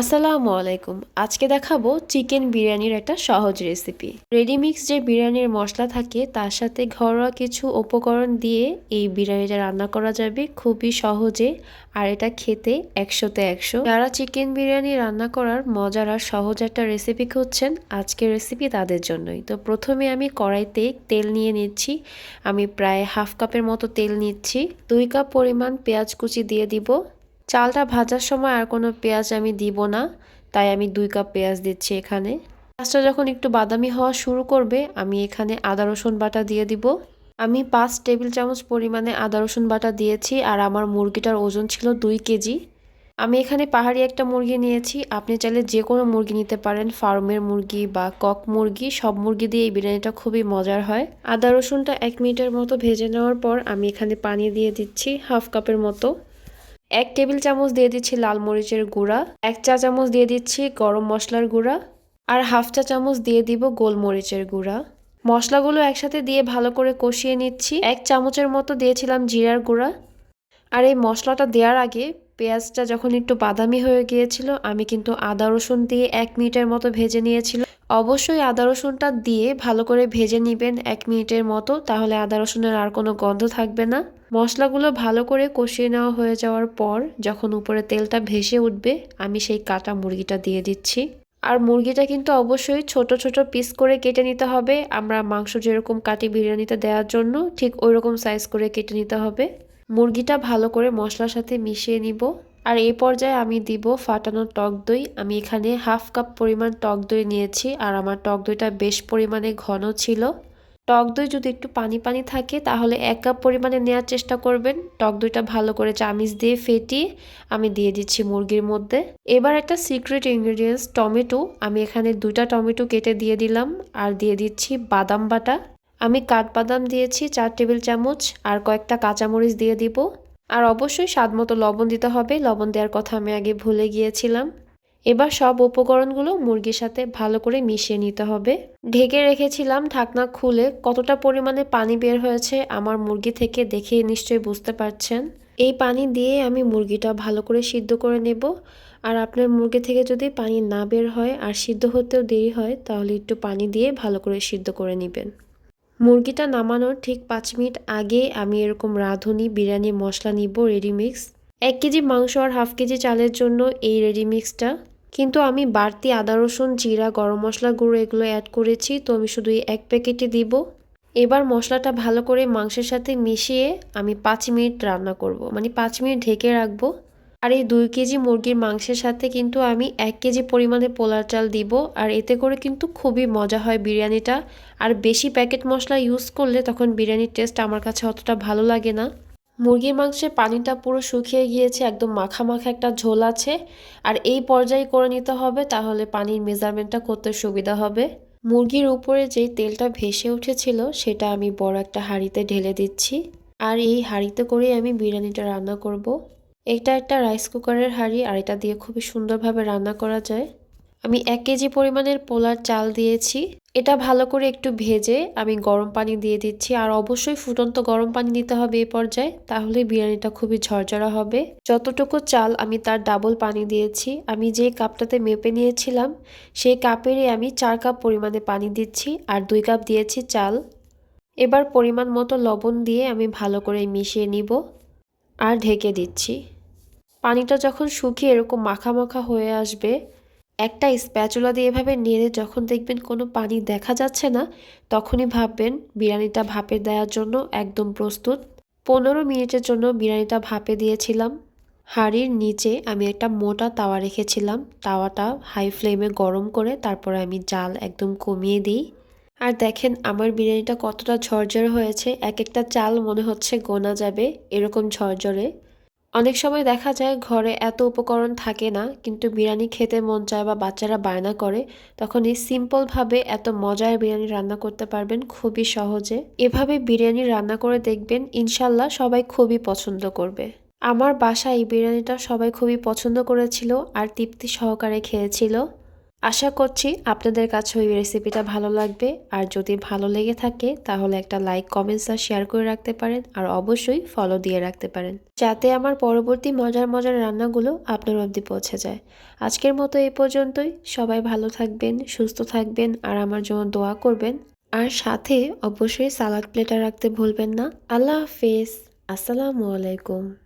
আসসালামু আলাইকুম। আজকে দেখাবো চিকেন বিরিয়ানির একটা সহজ রেসিপি। রেডিমিক্স যে বিরিয়ানির মশলা থাকে, তার সাথে ঘরোয়া কিছু উপকরণ দিয়ে এই বিরিয়ানিটা রান্না করা যাবে খুবই সহজে আর এটা খেতে একশোতে একশো। যারা চিকেন বিরিয়ানি রান্না করার মজার আর সহজ একটা রেসিপি খুঁজছেন আজকের রেসিপি তাদের জন্যই। তো প্রথমে আমি কড়াইতে তেল নিয়ে নিচ্ছি। আমি প্রায় হাফ কাপের মতো তেল নিচ্ছি। দুই কাপ পরিমাণ পেঁয়াজ কুচি দিয়ে দিব। চালটা ভাজার সময় আর কোনো পেঁয়াজ আমি দিব না, তাই আমি দুই কাপ পেঁয়াজ দিচ্ছি এখানে। পেঁয়াজটা যখন একটু বাদামি হওয়া শুরু করবে, আমি এখানে আদা, রসুন বাটা দিয়ে দিব। আমি পাঁচ টেবিল চামচ পরিমাণে আদা, রসুন বাটা দিয়েছি আর আমার মুরগিটার ওজন ছিল দুই কেজি। আমি এখানে পাহাড়ি একটা মুরগি নিয়েছি, আপনি চাইলে যে কোনো মুরগি নিতে পারেন, ফার্মের মুরগি বা কক মুরগি, সব মুরগি দিয়ে এই বিরিয়ানিটা খুবই মজার হয়। আদা, রসুনটা এক মিনিটের মতো ভেজে নেওয়ার পর আমি এখানে পানি দিয়ে দিচ্ছি, হাফ কাপের মতো। এক টেবিল চামচ দিয়ে দিচ্ছি লাল মরিচের গুঁড়া, এক চা চামচ দিয়ে দিচ্ছি গরম মশলার গুঁড়া আর হাফ চা চামচ দিয়ে দিব গোলমরিচের গুঁড়া। মশলাগুলো একসাথে দিয়ে ভালো করে কষিয়ে নিচ্ছি। এক চামচের মতো দিয়েছিলাম জিরার গুঁড়া আর এই মশলাটা দেওয়ার আগে পেঁয়াজটা যখন একটু বাদামি হয়ে গিয়েছিল, আমি কিন্তু আদা রসুন দিয়ে এক মিনিটের মতো ভেজে নিয়েছিলাম অবশ্যই আদা রসুনটা দিয়ে ভালো করে ভেজে নেবেন এক মিনিটের মতো, তাহলে আদা রসুনের আর কোনো গন্ধ থাকবে না। মশলাগুলো ভালো করে কষিয়ে নেওয়া হয়ে যাওয়ার পর যখন উপরে তেলটা ভেসে উঠবে, আমি সেই কাটা মুরগিটা দিয়ে দিচ্ছি। আর মুরগিটা কিন্তু অবশ্যই ছোট ছোট পিস করে কেটে নিতে হবে। আমরা মাংস যেরকম কাটি বিরিয়ানিতে দেওয়ার জন্য, ঠিক ওই রকম সাইজ করে কেটে নিতে হবে। মুরগিটা ভালো করে মশলার সাথে মিশিয়ে নিব। আর এই পর্যায়ে আমি দিব ফাটানো টক দই। আমি এখানে হাফ কাপ পরিমাণ টক দই নিয়েছি। আর আমার টক দইটা বেশ পরিমাণে ঘন ছিল। টক দই যদি একটু পানি পানি থাকে, তাহলে এক কাপ পরিমাণে নেওয়ার চেষ্টা করবেন। টক দইটা ভালো করে চামিচ দিয়ে ফেটিয়ে আমি দিয়ে দিচ্ছি মুরগির মধ্যে। এবার একটা সিক্রেট ইনগ্রিডিয়েন্টস টমেটো। আমি এখানে দুটা টমেটো কেটে দিয়ে দিলাম আর দিয়ে দিচ্ছি বাদাম বাটা। আমি কাঠবাদাম দিয়েছি চার টেবিল চামচ আর কয়েকটা কাঁচামরিচ দিয়ে দিব। আর অবশ্যই স্বাদ মতো লবণ দিতে হবে। লবণ দেওয়ার কথা আমি আগে ভুলে গিয়েছিলাম। এবার সব উপকরণগুলো মুরগির সাথে ভালো করে মিশিয়ে নিতে হবে। ঢেকে রেখেছিলাম ঢাকনা খুলে কতটা পরিমাণে পানি বের হয়েছে আমার মুরগি থেকে দেখে নিশ্চয়ই বুঝতে পারছেন। এই পানি দিয়ে আমি মুরগিটা ভালো করে সিদ্ধ করে নেব। আর আপনার মুরগি থেকে যদি পানি না বের হয় আর সিদ্ধ হতেও দেরি হয়, তাহলে একটু পানি দিয়ে ভালো করে সিদ্ধ করে নেবেন। মুরগিটা নামানোর ঠিক পাঁচ মিনিট আগে আমি এরকম রাঁধুনি, বিরিয়ানি, মশলা নিব রেডিমিক্স এক কেজি মাংস আর হাফ কেজি চালের জন্য এই রেডিমিক্সটা কিন্তু আমি বাড়তি আদা, রসুন, জিরা, গরম মশলা গুঁড়ো এগুলো অ্যাড করেছি, তো আমি শুধু এক প্যাকেটে দিব। এবার মশলাটা ভালো করে মাংসের সাথে মিশিয়ে আমি পাঁচ মিনিট রান্না করব। মানে পাঁচ মিনিট ঢেকে রাখব। আর এই দুই কেজি মুরগির মাংসের সাথে কিন্তু আমি এক কেজি পরিমাণে পোলার চাল দিব। আর এতে করে কিন্তু খুবই মজা হয় বিরিয়ানিটা। আর বেশি প্যাকেট মশলা ইউজ করলে তখন বিরিয়ানির টেস্ট আমার কাছে অতটা ভালো লাগে না। মুরগির মাংসের পানিটা পুরো শুকিয়ে গিয়েছে, একদম মাখা মাখা একটা ঝোল আছে। আর এই পর্যায়ে করে নিতে হবে, তাহলে পানির মেজারমেন্টটা করতে সুবিধা হবে। মুরগির উপরে যেই তেলটা ভেসে উঠেছিল, সেটা আমি বড় একটা হাঁড়িতে ঢেলে দিচ্ছি। আর এই হাঁড়িতে করেই আমি বিরিয়ানিটা রান্না করব। এটা একটা রাইস কুকারের হাঁড়ি, আর এটা দিয়ে খুবই সুন্দরভাবে রান্না করা যায়। আমি এক কেজি পরিমাণের পোলার চাল দিয়েছি। এটা ভালো করে একটু ভেজে আমি গরম পানি দিয়ে দিচ্ছি। আর অবশ্যই ফুটন্ত গরম পানি দিতে হবে এই পর্যায়ে, তাহলে বিরিয়ানিটা খুবই ঝরঝরা হবে। যতটুকু চাল আমি তার ডাবল পানি দিয়েছি, আমি যে কাপটাতে মেপে নিয়েছিলাম, সেই কাপেরই আমি চার কাপ পরিমাণে পানি দিচ্ছি আর দুই কাপ দিয়েছি চাল। এবার পরিমাণ মতো লবণ দিয়ে আমি ভালো করে মিশিয়ে নিব আর ঢেকে দিচ্ছি। পানিটা যখন শুকিয়ে এরকম মাখা মাখা হয়ে আসবে একটা স্প্যাচুলা দিয়ে এভাবে নেড়ে যখন দেখবেন কোনো পানি দেখা যাচ্ছে না, তখনই ভাববেন বিরিয়ানিটা ভাপে দেওয়ার জন্য একদম প্রস্তুত। পনেরো মিনিটের জন্য বিরিয়ানিটা ভাপে দিয়েছিলাম। হাঁড়ির নিচে আমি একটা মোটা তাওয়া রেখেছিলাম। তাওয়াটা হাই ফ্লেমে গরম করে তারপরে আমি জাল একদম কমিয়ে দিই। আর দেখেন আমার বিরিয়ানিটা কতটা ঝরঝরে হয়েছে, এক একটা চাল মনে হচ্ছে গোনা যাবে, এরকম ঝরঝরে। অনেক সময় দেখা যায় ঘরে এত উপকরণ থাকে না, কিন্তু বিরিয়ানি খেতে মন চায় বা বাচ্চারা বায়না করে তখন এই সিম্পলভাবে এত মজার বিরিয়ানি রান্না করতে পারবেন খুবই সহজে। এভাবে বিরিয়ানি রান্না করে দেখবেন ইনশাল্লাহ সবাই খুবই পছন্দ করবে। আমার বাসায় এই বিরিয়ানিটা সবাই খুবই পছন্দ করেছিল আর তৃপ্তি সহকারে খেয়েছিল। আশা করছি আপনাদের কাছে ওই রেসিপিটা ভালো লাগবে। আর যদি ভালো লেগে থাকে, তাহলে একটা লাইক কমেন্টস আর শেয়ার করে রাখতে পারেন। আর অবশ্যই ফলো দিয়ে রাখতে পারেন। যাতে আমার পরবর্তী মজার মজার রান্নাগুলো আপনার অবধি পৌঁছে যায়। আজকের মতো এই পর্যন্তই। সবাই ভালো থাকবেন, সুস্থ থাকবেন, আর আমার জন্য দোয়া করবেন। আর সাথে অবশ্যই সালাদ প্লেটার রাখতে ভুলবেন না। আল্লাহ হাফেজ। আসসালামু আলাইকুম।